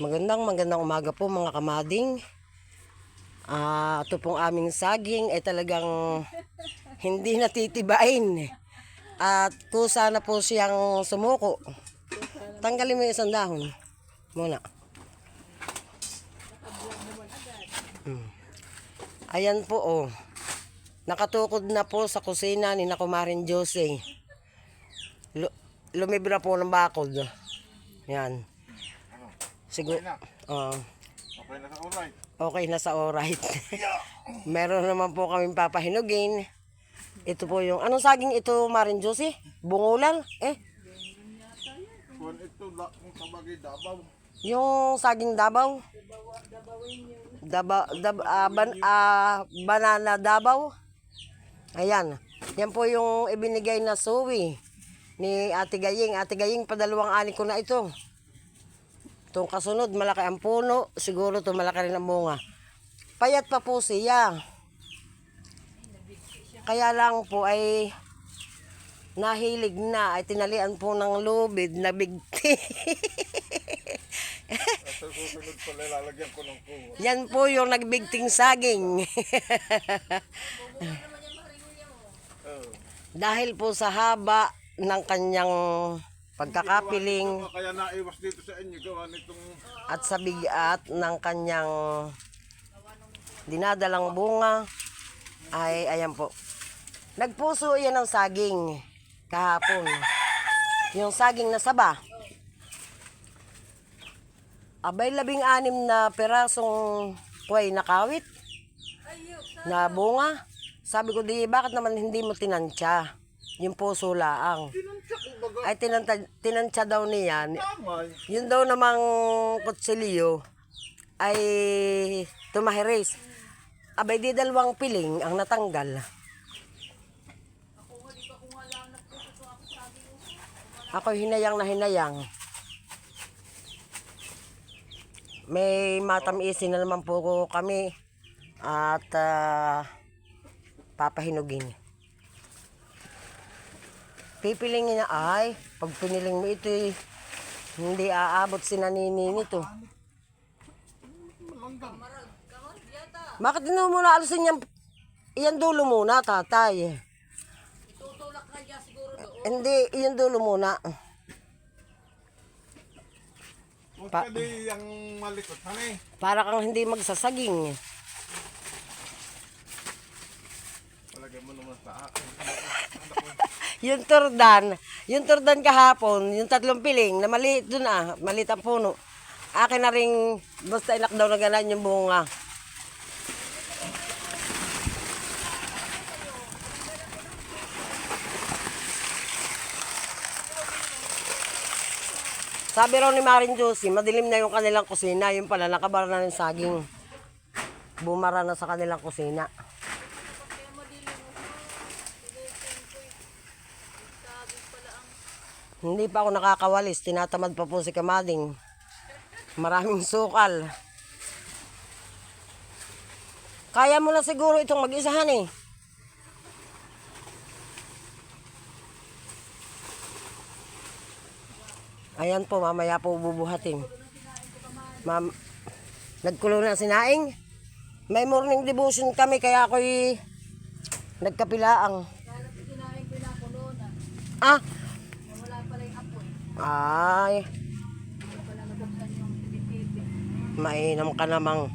Magandang magandang umaga po mga kamading. Ah, ito pong aming saging ay talagang hindi natitibain. At kusa na po siyang sumuko. Tanggalin mo yung isang dahon. Muna. Hmm. Ayan po oh. Nakatukod na po sa kusina ni Nakumarin Jose. Lu- lumibra po ng bakod. Yan. Siguro. Oh, Okay na sa alright. okay na sa alright. Meron naman po kaming papahinugin. Ito po yung, anong saging ito, Marin Josie? Bungulan? Eh, Kung ito, kung kabagay dabaw. yung saging dabaw? Daba, dab, ah, ban, ah, banana dabaw? Ayan. Yan po yung ibinigay na suwi ni Ate Gaying. Ate Gaying, padalawang ani ko na ito. Itong kasunod, malaki ang puno. Siguro ito malaki rin ang bunga. Payat pa po siya. Kaya lang po ay nahilig na ay tinalian po ng lubid na bigti. At sa susunod pala, lalagyan ko ng kuho. Yan po yung nagbigting saging. Oh. Dahil po sa haba ng kanyang pagkakapiling Kaya naiwas dito sa inyo, gawa nitong at sa bigat ng kanyang dinadalang bunga ay ayan po. Nagpuso yan ng saging kahapon. Yung saging na saba. Abay labing anim na perasong kuway nakawit na bunga. Sabi ko di bakit naman hindi mo tinansya? Yung puso laang. Ay tinanta, tinansya daw niya. Yun daw namang kutsilyo ay tumahiris. Abay di dalawang piling ang natanggal. Ako hinayang na hinayang. May matamisin na naman po kami at ah, papahinugin. Pipilingin niya ay pag piniling mo ito eh, hindi aabot si nanini nito. Bakit hindi mo muna alisin yan? Iyan dulo muna, tatay. Tutulak na dyan siguro doon. Hindi, iyan dulo muna. Yung malikot, hani? Para kang hindi magsasaging. Palagay mo naman sa akin. Yung turdan, yung turdan kahapon, yung tatlong piling, na maliit dun ah, maliit ang puno. Akin na rin, basta ilak daw na ganan yung bunga. Sabi raw ni Marin Josie, madilim na yung kanilang kusina. Yung pala, nakabara na ng saging. Bumara na sa kanilang kusina. Hindi pa ako nakakawalis. Tinatamad pa po si Kamading. Maraming sukal. Kaya mo na siguro itong mag-isahan eh. Ayan po, mamaya po bubuhatin. Mam Nagkulo na si Naing. May morning devotion kami kaya ako'y nagkapilaang. Ah, ay. Mainam ka namang.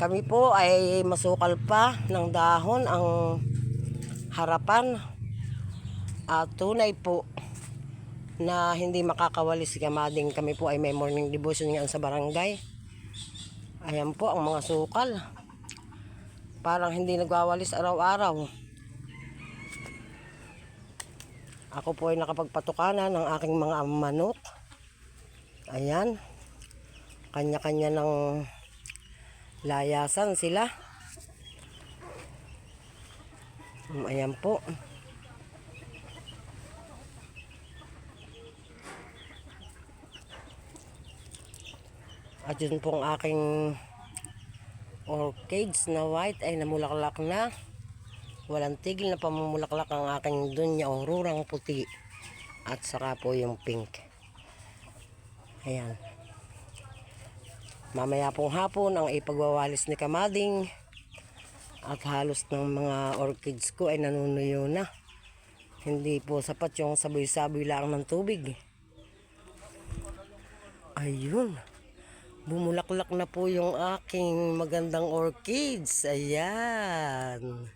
Kami po ay masukal pa ng dahon ang harapan. At tunay po na hindi makakawali si Kamading. Kami po ay may morning devotion ngayon sa barangay. Ayan po ang mga sukal. Parang hindi nagwawalis araw-araw. Ako po ay nakapagpatukanan ng aking mga manok. Ayan. Kanya-kanya ng layasan sila. Mm, Ayan po. At yun pong aking orchids na white ay namulaklak na. Walang tigil na pamumulaklak ang aking dunya o rurang puti. At saka po yung pink. Ayan. Mamaya pong hapon ang ipagwawalis ni Kamading. At halos ng mga orchids ko ay nanunuyo na. Hindi po sapat yung saboy-saboy lang ng tubig. Ayun. Bumulaklak na po yung aking magandang orchids. Ayan.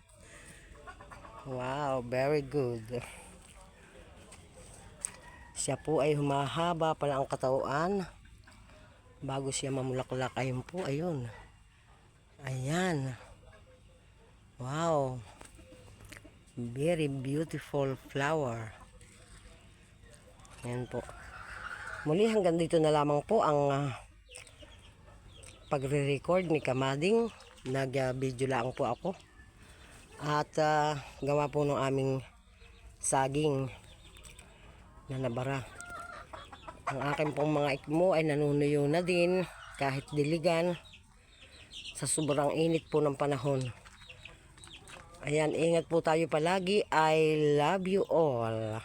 Wow, very good. Siya po ay humahaba pala ang katawan. Bago siya mamulaklak, ayun po, ayun. Ayan. Wow. Very beautiful flower. Ayan po. Muli hanggang dito na lamang po ang ah, pagre-record ni Kamading. Nag-video lang po ako. At ah, gawa po ng aming saging na nabara. Ang aking pong mga ikmo ay nanunuyo na din kahit diligan sa sobrang init po ng panahon. Ayan, ingat po tayo palagi. I love you all.